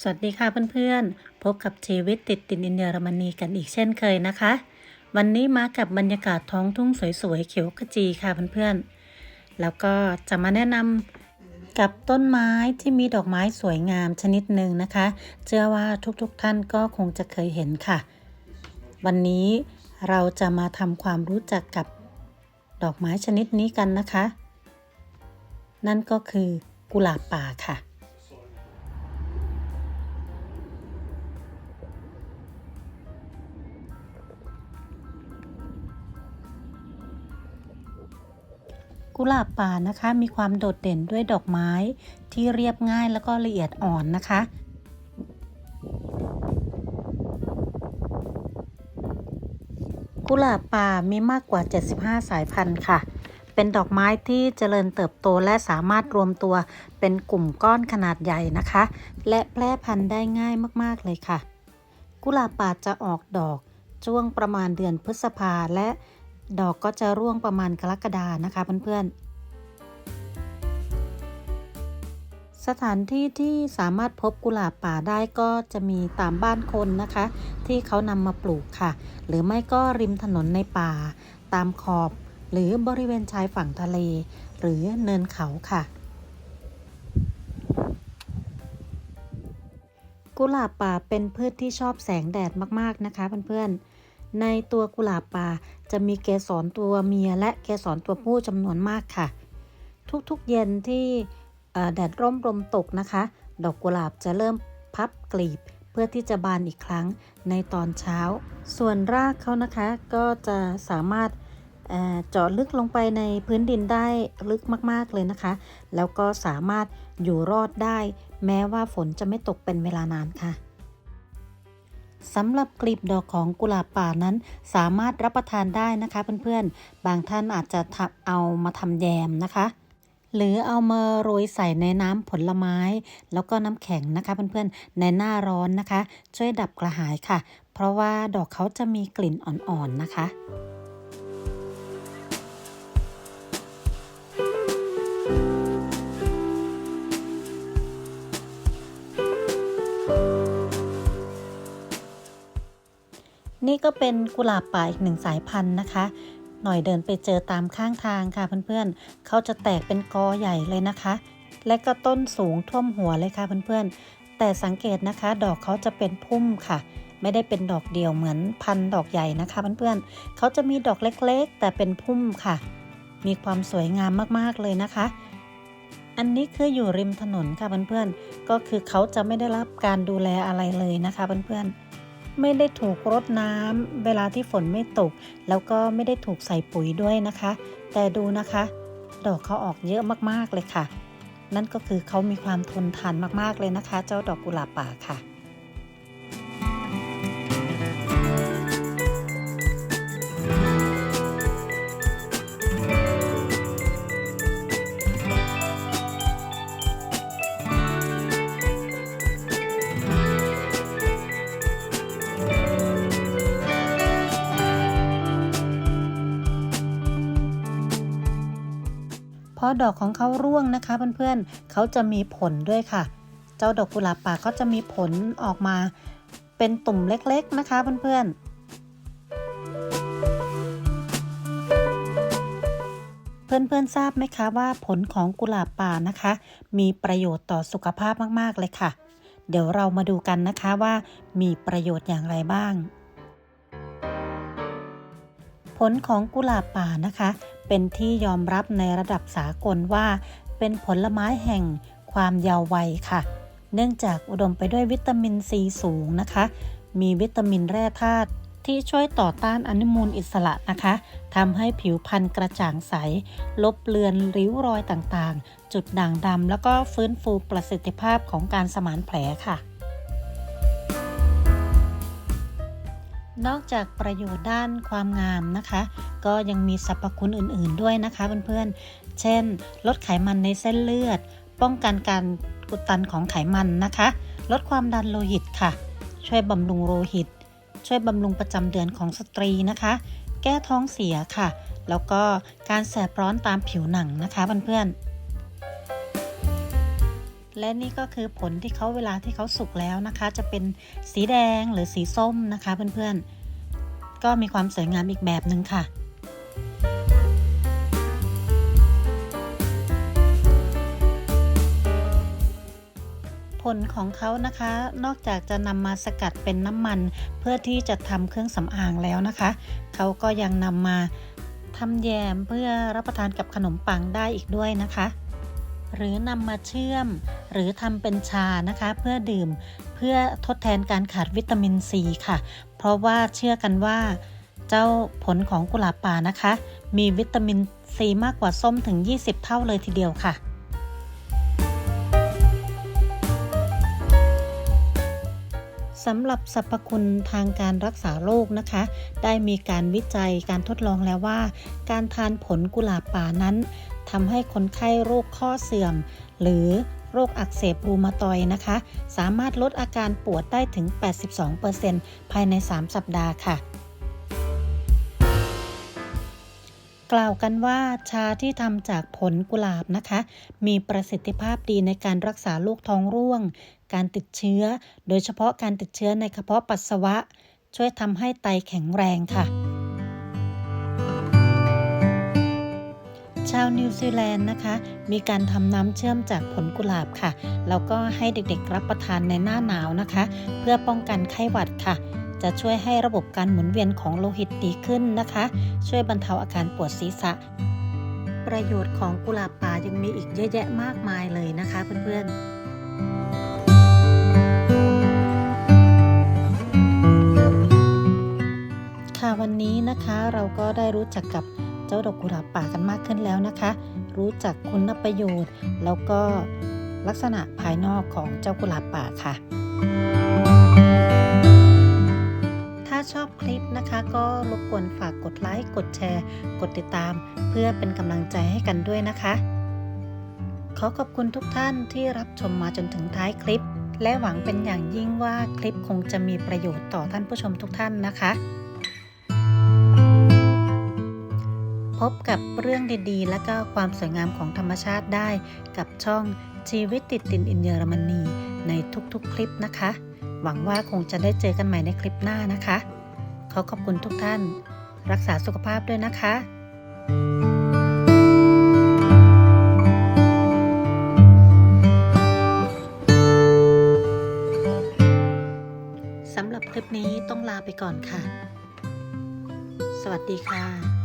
สวัสดีค่ะเพื่อนๆ พบกับชีวิตติดตินอินเยอรมนีกันอีกเช่นเคยนะคะ วันนี้มากับบรรยากาศท้องทุ่งสวยๆเขียวขจีค่ะเพื่อนๆ แล้วก็จะมาแนะนำกับต้นไม้ที่มีดอกไม้สวยงามชนิดหนึ่งนะคะ เชื่อว่าทุกๆท่านก็คงจะเคยเห็นค่ะ วันนี้เราจะมาทำความรู้จักกับดอกไม้ชนิดนี้กันนะคะ นั่นก็คือกุหลาบป่าค่ะ กุหลาบป่านะคะ มีความโดดเด่นด้วยดอกไม้ที่เรียบง่ายแล้วก็ละเอียดอ่อนนะคะ กุหลาบป่ามีมากกว่า 75 สายพันธุ์ค่ะ เป็นดอกไม้ที่เจริญเติบโตและสามารถรวมตัวเป็นกลุ่มก้อนขนาดใหญ่นะคะ และแพร่พันธุ์ได้ง่ายมากๆเลยค่ะ กุหลาบป่าจะออกดอกช่วงประมาณเดือนพฤษภาและ ดอกก็จะร่วงประมาณกรกฎานะคะเพื่อนๆ สถานที่ที่สามารถพบกุหลาบป่าได้ก็จะมีตามบ้านคนนะคะ ที่เขานำมาปลูกค่ะ หรือไม่ก็ริมถนนในป่า ตามขอบ หรือบริเวณชายฝั่งทะเล หรือเนินเขาค่ะกุหลาบป่าเป็นพืชที่ชอบแสงแดดมาก ๆ นะคะเพื่อน ๆ ในตัวกุหลาบป่าจะมีเกสรตัวเมียและเกสรตัวผู้จำนวนมากค่ะ ทุกๆเย็นที่แดดร่มลมตกนะคะ ดอกกุหลาบจะเริ่มพับกลีบเพื่อที่จะบานอีกครั้งในตอนเช้า ส่วนรากเขานะคะก็จะสามารถเจาะลึกลงไปในพื้นดินได้ลึกมาก ๆ เลยนะคะ แล้วก็สามารถอยู่รอดได้ แม้ว่าฝนจะไม่ตกเป็นเวลานานค่ะ สำหรับกลีบดอกของกุหลาบป่านั้น สามารถรับประทานได้นะคะเพื่อนๆ บางท่านอาจจะเอามาทำแยมนะคะ หรือเอามาโรยใส่ในน้ำผลไม้ แล้วก็น้ำแข็งนะคะเพื่อนๆ ในหน้าร้อนนะคะ ช่วยดับกระหายค่ะ เพราะว่าดอกเขาจะมีกลิ่นอ่อนๆนะคะ นี่ก็เป็นกุหลาบป่าอีกหนึ่งสายพันธุ์นะคะ หน่อยเดินไปเจอตามข้างทางค่ะเพื่อนๆเขาจะแตกเป็นกอใหญ่เลยนะคะ และก็ต้นสูงท่วมหัวเลยค่ะเพื่อนๆ แต่สังเกตนะคะ ดอกเขาจะเป็นพุ่มค่ะ ไม่ได้เป็นดอกเดียวเหมือนพันดอกใหญ่นะคะเพื่อนๆเขาจะมีดอกเล็กๆ แต่เป็นพุ่มค่ะ มีความสวยงามมากๆเลยนะคะอันนี้คืออยู่ริมถนนค่ะเพื่อนๆ ก็คือเขาจะไม่ได้รับการดูแลอะไรเลยนะคะเพื่อนๆ ไม่ได้ถูกรดน้ำเวลาที่ฝนไม่ตก แล้วก็ไม่ได้ถูกใส่ปุ๋ยด้วยนะคะ แต่ดูนะคะ ดอกเขาออกเยอะมากๆเลยค่ะ นั่นก็คือเขามีความทนทานมากๆเลยนะคะ เจ้าดอกกุหลาบป่าค่ะ ดอกของเขาร่วงนะคะ เพื่อนๆเขาจะมีผลด้วยค่ะ เจ้าดอกกุหลาบป่าก็จะมีผลออกมาเป็นตุ่มเล็กๆนะคะ เพื่อนๆเพื่อนๆทราบไหมคะว่าผลของกุหลาบป่านะคะ มีประโยชน์ต่อสุขภาพมากๆเลยค่ะ เดี๋ยวเรามาดูกันนะคะว่ามีประโยชน์อย่างไรบ้าง ผลของกุหลาบป่านะคะ เป็นที่ยอมรับในระดับสากลว่า เป็นผลไม้แห่งความยาววัยค่ะ เนื่องจากอุดมไปด้วยวิตามินซีสูงนะคะ มีวิตามินแร่ธาตุที่ช่วยต่อต้านอนุมูลอิสระนะคะทำให้ผิวพรรณกระจ่างใส ลบเลือนริ้วรอยต่างๆ จุดด่างดำแล้วก็ฟื้นฟูประสิทธิภาพของการสมานแผลค่ะ นอกจากประโยชน์ด้านความงามนะคะ ก็ยังมีสรรพคุณอื่นๆด้วยนะคะเพื่อนๆ เช่น ลดไขมันในเส้นเลือด ป้องกันการอุดตันของไขมันนะคะ ลดความดันโลหิตค่ะ ช่วยบำรุงโลหิต ช่วยบำรุงประจำเดือนของสตรีนะคะ แก้ท้องเสียค่ะ แล้วก็การแสบร้อนตามผิวหนังนะคะเพื่อนๆ และนี่ก็คือผลที่เขาเวลาที่เขาสุกแล้วนะคะ จะเป็นสีแดงหรือสีส้มนะคะเพื่อนๆ ก็มีความสวยงามอีกแบบหนึ่งค่ะผลของเขานะคะ นอกจากจะนำมาสกัดเป็นน้ำมัน เพื่อที่จะทำเครื่องสำอางแล้วนะคะ เขาก็ยังนำมาทำแยมเพื่อรับประทานกับขนมปังได้อีกด้วยนะคะ หรือนำมาเชื่อม หรือทำเป็นชานะคะ เพื่อดื่มเพื่อทดแทนการขาดวิตามินซีค่ะ เพราะว่าเชื่อกันว่า เจ้าผลของกุหลาบป่านะคะ มีวิตามินซีมากกว่าส้มถึง 20 เท่าเลยทีเดียวค่ะสำหรับสรรพคุณทางการรักษาโรคนะคะ ได้มีการวิจัยการทดลองแล้วว่า การทานผลกุหลาบป่านั้น ทำให้คนไข้โรคข้อเสื่อม หรือโรคอักเสบรูมาตอยนะคะ สามารถลดอาการปวดได้ถึง 82%ภายใน 3 สัปดาห์ค่ะ กล่าวกันว่าชาที่ทำจากผลกุหลาบนะคะ มีประสิทธิภาพดีในการรักษาโรคท้องร่วง การติดเชื้อ โดยเฉพาะการติดเชื้อในกระเพาะปัสสาวะ ช่วยทำให้ไตแข็งแรงค่ะ ชาวนิวซีแลนด์นะคะ มีการทำน้ำเชื่อมจากผลกุหลาบค่ะ แล้วก็ให้เด็กๆรับประทานในหน้าหนาวนะคะ เพื่อป้องกันไข้หวัดค่ะ จะช่วยให้ระบบการหมุนเวียนของโลหิตดีขึ้นนะคะ ช่วยบรรเทาอาการปวดศีรษะ ประโยชน์ของกุหลาบป่ายังมีอีกเยอะแยะมากมายเลยนะคะเพื่อนๆค่ะวันนี้นะคะเราก็ได้รู้จักกับ เจ้าดอกกุหลาบป่ากันมากขึ้นแล้วนะคะ รู้จักคุณประโยชน์ แล้วก็ลักษณะภายนอกของเจ้ากุหลาบป่าค่ะ ถ้าชอบคลิปนะคะก็รบกวนฝากกดไลค์ กดแชร์ กดติดตาม เพื่อเป็นกำลังใจให้กันด้วยนะคะ ขอขอบคุณทุกท่านที่รับชมมาจนถึงท้ายคลิป และหวังเป็นอย่างยิ่งว่าคลิปคงจะมีประโยชน์ต่อท่านผู้ชมทุกท่านนะคะ บกับเรื่องดีๆ และก็ความสวยงามของธรรมชาติได้กับช่องชีวิตติดดินอินเยอรมนี ในทุกๆคลิปนะคะ หวังว่าคงจะได้เจอกันใหม่ในคลิปหน้านะคะ ขอขอบคุณทุกท่าน รักษาสุขภาพด้วยนะคะสำหรับคลิปนี้ต้องลาไปก่อนค่ะ สวัสดีค่ะ